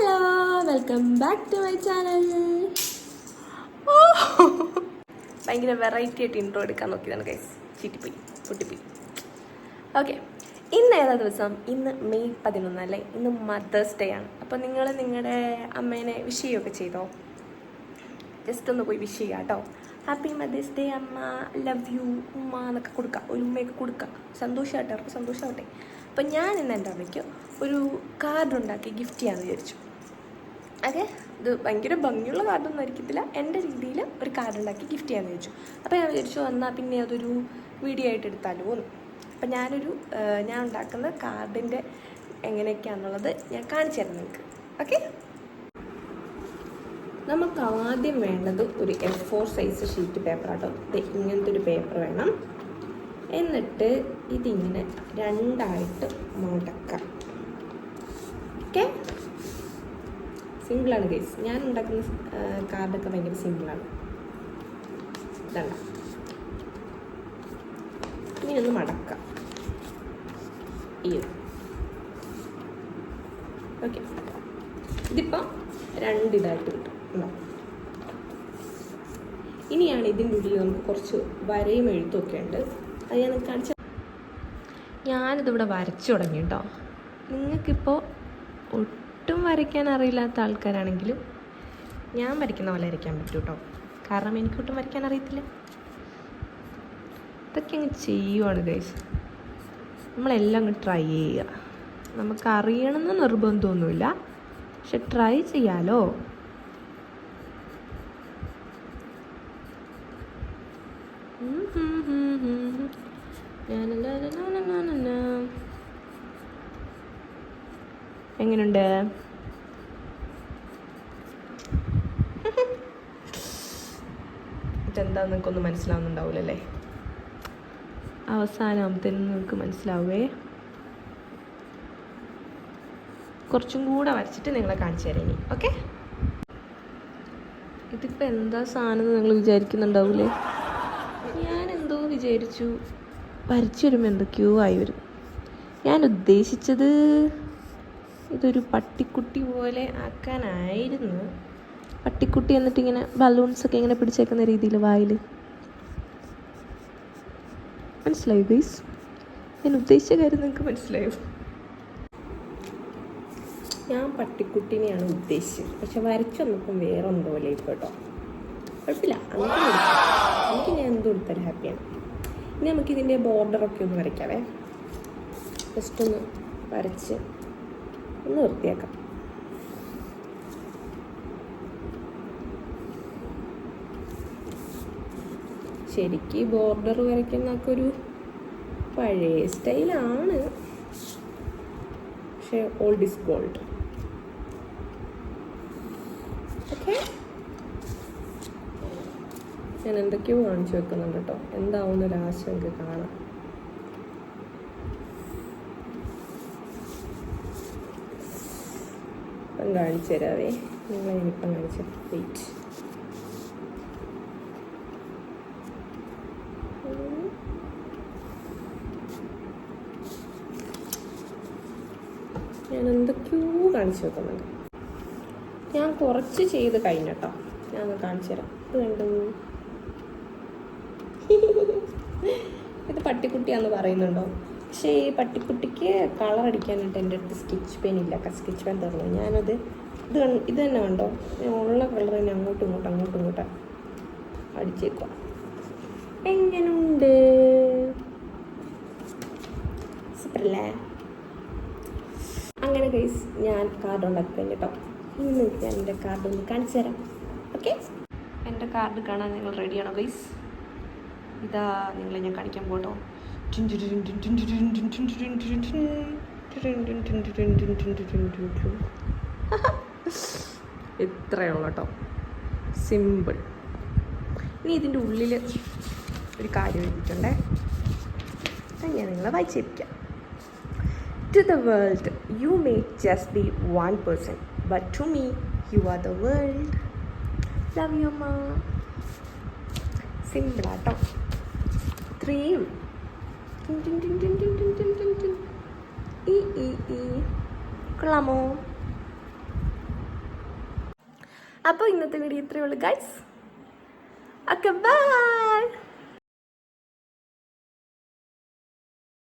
Hello welcome back to my channel ഭയങ്കര variety ആയിട്ട് intro എടുക്കാൻ നോക്കിയതാണ് കൈസ് ചീറ്റിപ്പോയി പൊട്ടിപ്പോയി. ഓക്കെ ഇന്ന് ഏതാ ദിവസം? ഇന്ന് മെയ് പതിനൊന്ന് അല്ലേ? ഇന്ന് മദേഴ്സ് ഡേ ആണ്. അപ്പോൾ നിങ്ങൾ നിങ്ങളുടെ അമ്മേനെ വിഷ് ചെയ്യുകയൊക്കെ ചെയ്തോ? ജസ്റ്റ് ഒന്ന് പോയി വിഷ് ചെയ്യുക കേട്ടോ. ഹാപ്പി മദേഴ്സ് ഡേ അമ്മ. ലവ് യു ഉമ്മ എന്നൊക്കെ കൊടുക്കുക ഒരു ഉമ്മയൊക്കെ കൊടുക്കുക സന്തോഷമായിട്ട് അവർക്ക് സന്തോഷമാവട്ടെ അപ്പം ഞാൻ ഇന്ന് എന്റെ അമ്മയ്ക്ക് ഒരു കാർഡ് ഉണ്ടാക്കി ഗിഫ്റ്റ് ചെയ്യാമെന്ന് വിചാരിച്ചു. ഓക്കെ ഇത് ഭയങ്കര ഭംഗിയുള്ള കാർഡൊന്നും ആയിരിക്കത്തില്ല. എന്റെ രീതിയിൽ ഒരു കാർഡ് ഉണ്ടാക്കി ഗിഫ്റ്റ് ചെയ്യാമെന്ന് ചോദിച്ചു അപ്പോൾ ഞാൻ വിചാരിച്ചു എന്നാൽ പിന്നെ അതൊരു വീഡിയോ ആയിട്ട് എടുത്താലോ എന്ന്. അപ്പം ഞാനൊരു ഞാൻ ഉണ്ടാക്കുന്ന കാർഡിന്റെ എങ്ങനെയൊക്കെയാണെന്നുള്ളത് ഞാൻ കാണിച്ചു തരാം നിങ്ങൾക്ക്. ഓക്കെ? നമുക്ക് ആദ്യം വേണ്ടത് ഒരു എ ഫോർ സൈസ് ഷീറ്റ് ദേ ഇങ്ങനത്തെ ഒരു പേപ്പർ വേണം. എന്നിട്ട് ഇതിങ്ങനെ രണ്ടായിട്ട് മടക്കാം. ഓക്കെ? സിമ്പിളാണ് ഗൈസ് ഞാൻ ഉണ്ടാക്കുന്ന കാർഡൊക്കെ ഭയങ്കര സിമ്പിളാണ്. ഇതണ്ട. ഇനി ഒന്ന് മടക്കാം. ഈ ഓക്കെ ഇതിപ്പോൾ രണ്ടിതായിട്ട് കിട്ടും. ഇനിയാണ് ഇതിന്റെ ഉള്ളിൽ നമുക്ക് കുറച്ച് വരയും എഴുത്തും ഒക്കെ ഉണ്ട്. അത് ഞാൻ കാണിച്ച ഞാനിതിവിടെ വരച്ചു തുടങ്ങി കേട്ടോ നിങ്ങൾക്കിപ്പോൾ ഒട്ടും വരയ്ക്കാൻ അറിയില്ലാത്ത ആൾക്കാരാണെങ്കിലും ഞാൻ വരയ്ക്കുന്ന പോലെ വരയ്ക്കാൻ പറ്റും കേട്ടോ കാരണം എനിക്കൊട്ടും വരയ്ക്കാൻ അറിയത്തില്ല. ഇതൊക്കെ അങ്ങ് ചെയ്യുവാണ് ഗൈസ് നമ്മളെല്ലാം അങ്ങ് ട്രൈ ചെയ്യുക. നമുക്ക് അറിയണമെന്ന് നിർബന്ധമൊന്നുമില്ല. പക്ഷെ ട്രൈ ചെയ്യാലോ? ഉം എങ്ങനുണ്ട്? ഇതെന്താ നിങ്ങൾക്കൊന്നും മനസ്സിലാവുന്നുണ്ടാവില്ലല്ലേ അവസാനമാകുമ്പത്തേനും നിങ്ങൾക്ക് മനസ്സിലാവേ. കുറച്ചും കൂടെ വരച്ചിട്ട് നിങ്ങളെ കാണിച്ചു തരാം ഇനി ഓക്കെ? ഇതിപ്പോൾ എന്താ സാധനം എന്ന് നിങ്ങൾ വിചാരിക്കുന്നുണ്ടാവൂലേ? ഞാൻ എന്തോ വിചാരിച്ചു. വരച്ചു വരുമ്പോൾ എന്തൊക്കെയോ ആയി വരും. ഞാൻ ഉദ്ദേശിച്ചത് ഇതൊരു പട്ടിക്കുട്ടി പോലെ ആക്കാനായിരുന്നു. പട്ടിക്കുട്ടി എന്നിട്ട് ഇങ്ങനെ ബലൂൺസ് ഒക്കെ ഇങ്ങനെ പിടിച്ചേക്കുന്ന രീതിയിൽ വായിൽ മനസ്സിലായി ഗൈസ് ഞാൻ ഉദ്ദേശിച്ച കാര്യം നിങ്ങൾക്ക് മനസ്സിലായോ? ഞാൻ പട്ടിക്കുട്ടിനെയാണ് ഉദ്ദേശിച്ചത്. പക്ഷെ വരച്ചു വേറെ എന്തോ പോലെ കേട്ടോ കുഴപ്പമില്ല. എനിക്ക് ഞാൻ എന്ത് കൊടുത്താലും ഹാപ്പിയാണ്. ഇനി നമുക്ക് ഇതിന്റെ ബോർഡറൊക്കെ ഒന്ന് വരയ്ക്കാവേ. ജസ്റ്റ് ഒന്ന് വരച്ച് ഒന്ന് വൃത്തിയാക്കാം ശരിക്ക് ബോർഡർ വരയ്ക്കുന്നൊക്കെ ഒരു പഴയ സ്റ്റൈലാണ് പക്ഷേ ഓൾഡ് ഇസ് ഗോൾഡ് ഓക്കെ ഞാൻ എന്തൊക്കെയോ കാണിച്ചു വെക്കുന്നുണ്ട് കേട്ടോ. എന്താവുന്ന ലാസ്റ്റ് നമുക്ക് കാണാം. ഇപ്പം കാണിച്ചു തരാവേ. നിങ്ങളെ ഇനിയിപ്പം കാണിച്ചു വെയിറ്റ് ഞാൻ എന്തൊക്കെയോ കാണിച്ചു വെക്കുന്നുണ്ട്. ഞാൻ കുറച്ച് ചെയ്ത് കഴിഞ്ഞട്ടോ. ഞാൻ ഒന്ന് കാണിച്ചു തരാം. ഇത് കണ്ടു? ഇത് പട്ടിക്കുട്ടിയാന്ന് പറയുന്നുണ്ടോ? പക്ഷേ ഈ പട്ടിക്കുട്ടിക്ക് കളർ അടിക്കാനായിട്ട് എന്റെ അടുത്ത് സ്കെച്ച് പെൻ ഇല്ല. സ്കെച്ച് പെൻ തന്നു. ഞാനത് ഇത് ഇത് തന്നെ കണ്ടോ? ഉള്ള കളർ തന്നെ അങ്ങോട്ടും ഇങ്ങോട്ടും അങ്ങോട്ടും ഇങ്ങോട്ടും അടിച്ചേക്കുക എങ്ങനുണ്ട്? സൂപ്പറല്ലേ അങ്ങനെ ഗൈസ് ഞാൻ കാർഡ് ഉണ്ടാക്കി കഴിഞ്ഞിട്ടോ ഇനി ഞാൻ എന്റെ കാർഡ് ഒന്ന് കാണിച്ചു തരാം. ഓക്കെ എന്റെ കാർഡ് കാണാൻ നിങ്ങൾ റെഡിയാണോ ഗൈസ് ഇതാ നിങ്ങളെ ഞാൻ കാണിക്കാൻ പോട്ടോ ഇത്രയേ ഉള്ളൂ കേട്ടോ സിമ്പിൾ ഇനി ഇതിന്റെ ഉള്ളിൽ ഒരു കാര്യം എഴുതിയിട്ടുണ്ടേ. അത് ഞാൻ നിങ്ങളെ വായിച്ചേപ്പിക്കാം to the world you may just be one person but to me you are the world love you മാ സിമ്പിളാട്ടോ ഇത്രയും. ഈ ഈ ഈ കൊള്ളാമോ അപ്പോൾ ഇന്നത്തെ വീഡിയോ ഇത്രയേ ഉള്ളൂ ഗൈസ് ഒക്കെ ബൈ